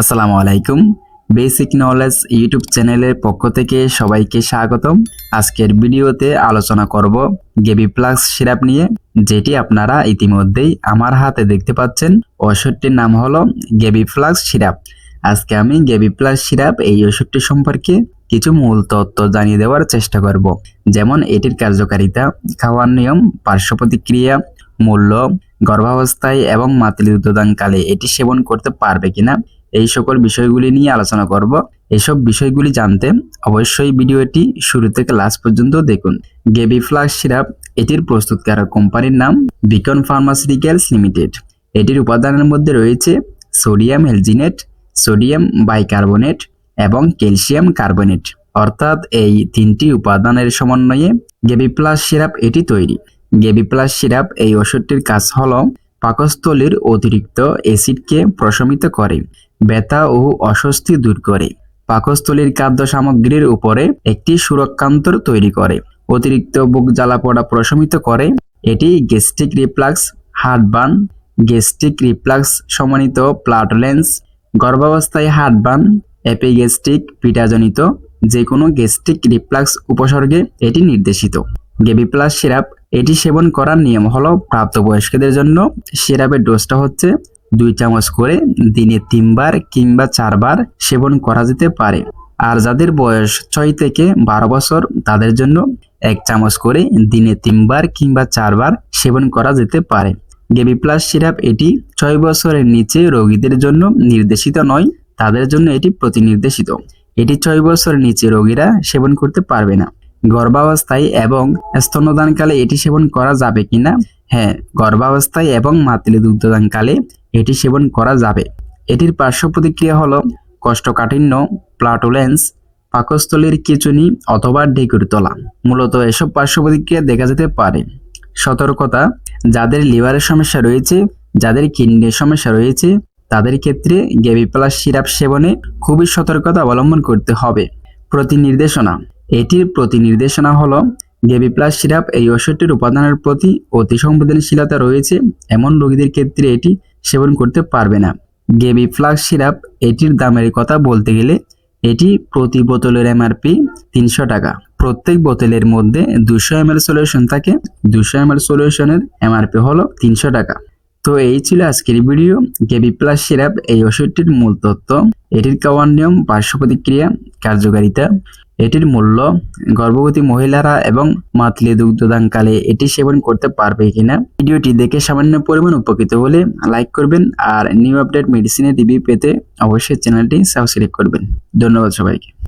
আসসালামু আলাইকুম। Basic knowledge YouTube চ্যানেলের পক্ষ থেকে সবাইকে স্বাগতম। আজকের ভিডিওতে আলোচনা করব গেবি প্লাক্স সিরাপ নিয়ে, যেটি আপনারা ইতিমধ্যেই আমার হাতে দেখতে পাচ্ছেন। ওষুধটির নাম হলো গেবি ফ্লাক্স সিরাপ। আজকে আমি গেবি প্লাক্স সিরাপ এই ওষুধটি সম্পর্কে কিছু মূল তথ্য জানিয়ে দেওয়ার চেষ্টা করব। যেমন, এটির কার্যকারিতা, খাওয়ার নিয়ম, পার্শ্ব প্রতিক্রিয়া, মূল্য, গর্ভাবস্থায় এবং মাতৃ এটি সেবন করতে পারবে কিনা এই সকল বিষয়গুলি নিয়ে আলোচনা করব। এসব বিষয়গুলি জানতে অবশ্যই ভিডিওটি শুরু থেকে লাস্ট পর্যন্ত দেখুন। গেবি ফ্লাক্স সিরাপ, এটির প্রস্তুতকারক কোম্পানির নাম বিকন ফার্মাসিউটিক্যালস লিমিটেড। এটির উপাদানের মধ্যে রয়েছে সোডিয়াম হেলজিনেট সোডিয়াম বাইকার্বনেট এবং ক্যালসিয়াম কার্বনেট। অর্থাৎ এই তিনটি উপাদানের সমন্বয়ে গেবি প্লাস সিরাপ এটি তৈরি। গেবি প্লাস সিরাপ এই ওষুধটির কাজ হল পাকস্থলীর অতিরিক্ত অ্যাসিডকে প্রশমিত করে, ব্যথা ও অস্বস্তি দূর করে। পাকস্থলীর খাদ্য সামগ্রীর উপরে একটি সুরক্ষান্তর তৈরি করে, অতিরিক্ত বুক জ্বালা পড়া প্রশমিত করে। এটি gastric reflux, heartburn, gastric reflux সমন্বিত প্লাটলেন্স গর্ভাবস্থায় হার্টবার্ন, এপিগ্যাস্ট্রিক পিটাজনিত যে কোনো গ্যাস্ট্রিক রিফ্লাক্স উপসর্গে এটি নির্দেশিত। গেবি প্লাস সিরাপ এটি সেবন করার নিয়ম হলো প্রাপ্তবয়স্কদের জন্য সিরাপের ডোজটা হচ্ছে দুই চামচ করে দিনে তিনবার কিংবা চারবার সেবন করা যেতে পারে। আর যাদের বয়স ছয় থেকে বারো বছর, তাদের জন্য এক চামচ করে দিনে তিনবার কিংবা চারবার সেবন করা যেতে পারে। গেবি প্লাস সিরাপ এটি ছয় বছরের নিচে রোগীদের জন্য নির্দেশিত নয়, তাদের জন্য এটি প্রতিনির্দেশিত। এটি ছয় বছরের নিচে রোগীরা সেবন করতে পারবে না। গর্ভাবস্থায় এবং স্তন্যদানকালে এটি সেবন করা যাবে কিনা? হ্যাঁ গর্ভাবস্থায় এবং মাতৃ দুগ্ধদানকালে এটি সেবন করা যাবে। এটির পার্শ্ব প্রতিক্রিয়া হলো কষ্টকাঠিন্য প্লাটুলেন্স, পাকস্থলীর খিঁচুনি অথবা ঢেকুর তোলা। মূলত এসব পার্শ্ব প্রতিক্রিয়া দেখা যেতে পারে। সতর্কতা, যাদের লিভারের সমস্যা রয়েছে, যাদের কিডনির সমস্যা রয়েছে, তাদের ক্ষেত্রে গেবি প্লাস সিরাপ সেবনে খুবই সতর্কতা অবলম্বন করতে হবে। প্রতি নির্দেশনা এটির প্রতি নির্দেশনা হলো গেবি প্লাস সিরাপ এই ওষুধটির উপাদানের প্রতি অতি সংবেদনশীলতা রয়েছে, এমন রোগীদের ক্ষেত্রে এটি সেবন করতে পারবে না। গেবি প্লাস সিরাপ এটির দামের কথা বলতে গেলে এটি প্রতি বোতলের এমআরপি তিনশো টাকা। প্রত্যেক বোতলের মধ্যে দুশো এম সলিউশন থাকে, দুশো এম সলিউশনের এমআরপি হলো তিনশো টাকা। তো এই ছিল আজকের ভিডিও। গেবি প্লাস সিরাপ এই ওষুধটির মূল তত্ত্ব। এটির খাওয়ার নিয়ম পার্শ্ব প্রতিক্রিয়া কার্যকারিতা। এটির মূল্য, গর্ভবতী মহিলারা এবং মাতলি দুগ্ধদানকালে এটি সেবন করতে পারবে কিনা? ভিডিওটি দেখে সামান্য পরিমাণ উপকৃত হলে লাইক করবেন আর নিউ আপডেট মেডিসিনের রিভিউ পেতে অবশ্যই চ্যানেলটি সাবস্ক্রাইব করবেন। ধন্যবাদ সবাইকে।